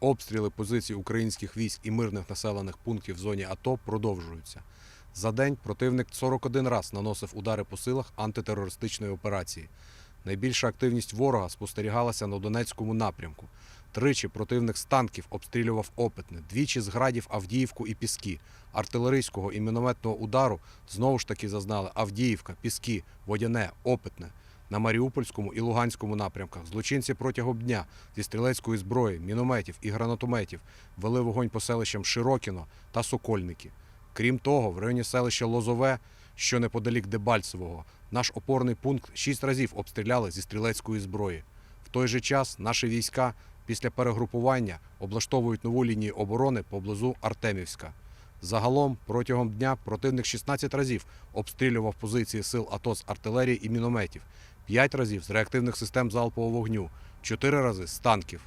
Обстріли позицій українських військ і мирних населених пунктів в зоні АТО продовжуються. За день противник 41 раз наносив удари по силах антитерористичної операції. Найбільша активність ворога спостерігалася на Донецькому напрямку. Тричі противник з танків обстрілював опитне, двічі з градів Авдіївку і Піски. Артилерійського і мінометного удару знову ж таки зазнали Авдіївка, Піски, Водяне, Опитне. На Маріупольському і Луганському напрямках злочинці протягом дня зі стрілецької зброї, мінометів і гранатометів вели вогонь по селищам Широкіно та Сокольники. Крім того, в районі селища Лозове, що неподалік Дебальцевого, наш опорний пункт шість разів обстріляли зі стрілецької зброї. В той же час наші війська після перегрупування облаштовують нову лінію оборони поблизу Артемівська. Загалом протягом дня противник 16 разів обстрілював позиції сил АТО з артилерії і мінометів, 5 разів з реактивних систем залпового вогню, 4 рази з танків.